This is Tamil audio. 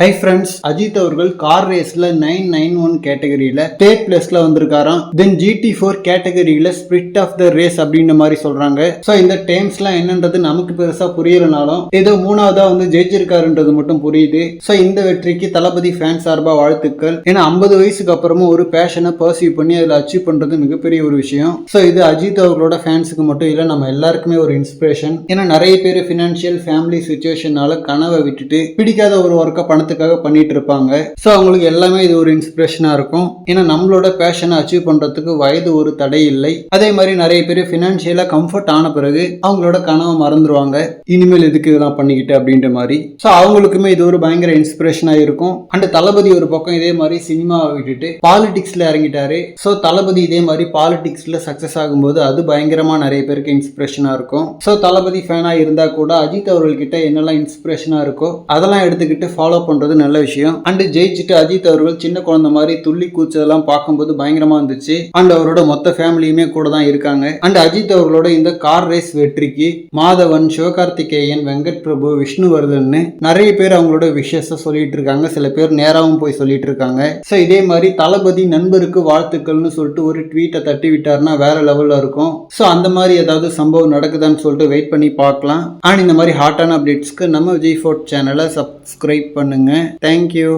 ஹை ஃப்ரெண்ட்ஸ் அஜித் அவர்கள் கார் ரேஸ்ல நைன் நைன் ஒன் கேட்டகரியில தேர்ட் பிளேஸ்ல வந்திருக்காராம். தென் ஜிடி ஃபோர் கேட்டகரியில ஸ்பிரிட் ஆஃப் த ரேஸ் அப்படின்ற மாதிரி சொல்றாங்க. ஸோ இந்த டேம்ஸ்லாம் என்னன்றது நமக்கு பெருசா புரியலனாலும் ஏதோ மூணாவதா வந்து ஜெயிச்சிருக்காருன்றது மட்டும் புரியுது. ஸோ இந்த வெற்றிக்கு தளபதி ஃபேன் சார்பா வாழ்த்துக்கள். ஏன்னா ஐம்பது வயசுக்கு அப்புறமும் ஒரு பேஷனை பர்சீவ் பண்ணி அதில் அச்சீவ் பண்றது மிகப்பெரிய ஒரு விஷயம். ஸோ இது அஜித் அவர்களோட ஃபேன்ஸுக்கு மட்டும் இல்லை நம்ம எல்லாருக்குமே ஒரு இன்ஸ்பிரேஷன் ஏன்னா நிறைய பேர் ஃபினான்ஷியல் ஃபேமிலி சுச்சுவேஷனால கனவை விட்டுட்டு பிடிக்காத ஒரு ஒர்க்கை பணத்துக்காக பண்ணிட்டு இருப்பாங்க ஸோ அவங்களுக்கு எல்லாமே இது ஒரு இன்ஸ்பிரேஷனாக இருக்கும். ஏன்னா நம்மளோட பேஷனை அச்சீவ் பண்ணுறதுக்கு வயது ஒரு தடை இல்லை. அதே மாதிரி நிறைய பேர் ஃபினான்ஷியலாக கம்ஃபர்ட் ஆன பிறகு அவங்களோட கனவை மறந்துடுவாங்க இனிமேல் எதுக்கு இதெல்லாம் பண்ணிக்கிட்டு அப்படின்ற மாதிரி. ஸோ அவங்களுக்குமே இது ஒரு பயங்கர இன்ஸ்பிரேஷனாக இருக்கும். அண்ட் தளபதி ஒரு பக்கம் இதே மாதிரி சினிமாவை விட்டுட்டு பாலிடிக்ஸில் இறங்கிட்டாரு. ஸோ தளபதி இதே மாதிரி பாலிடிக்ஸில் சக்ஸஸ் ஆகும்போது அது பயங்கரமாக நிறைய பேருக்கு இன்ஸ்பிரேஷனாக இருக்கும். ஸோ தளபதி ஃபேனாக இருந்தால் கூட அஜித் அவர்கள்கிட்ட என்னெல்லாம் இன்ஸ்பிரேஷனாக இருக்கோ அதெல்லாம் எடுத்துக்கிட்டு ஃபாலோ பண்ணுறது நல்ல விஷயம். அண்ட் ஜெயிச்சுட்டு அஜித் அவர்கள் சின்ன குழந்தை மாதிரி துள்ளி கூச்சதெல்லாம் பார்க்கும்போது பயங்கரமாக இருந்துச்சு. அண்ட் அவரோட மொத்த ஃபேமிலியுமே கூட தான் இருக்காங்க. அண்ட் அஜித் அவர்களோட இந்த கார் ரேஸ் வெற்றிக்கு மாதவன் சிவகார்த்திகேயன் வெங்கட் பிரபு விஷ்ணுவர்தன் நிறைய பேர் அவங்களோட விஷயத்தை சொல்லிட்டு இருக்காங்க. சில பேர் நேராவும் போய் சொல்லிட்டு இருக்காங்க. ஸோ இதே மாதிரி தளபதி நண்பருக்கு வாழ்த்துக்கள்னு சொல்லிட்டு ஒரு ட்வீட்டை தட்டி விட்டார்னா வேற லெவல்ல இருக்கும். ஸோ அந்த மாதிரி ஏதாவது சம்பவம் நடக்குதான்னு சொல்லிட்டு வெயிட் பண்ணி பார்க்கலாம். அண்ட் இந்த மாதிரி ஹாட்டான அப்டேட்ஸ்க்கு நம்ம விஜய் ஃபோர்ட் சேனலை சப்ஸ்கிரைப் பண்ணுங்க. பண்ணுங்கள் தேங்க்யூ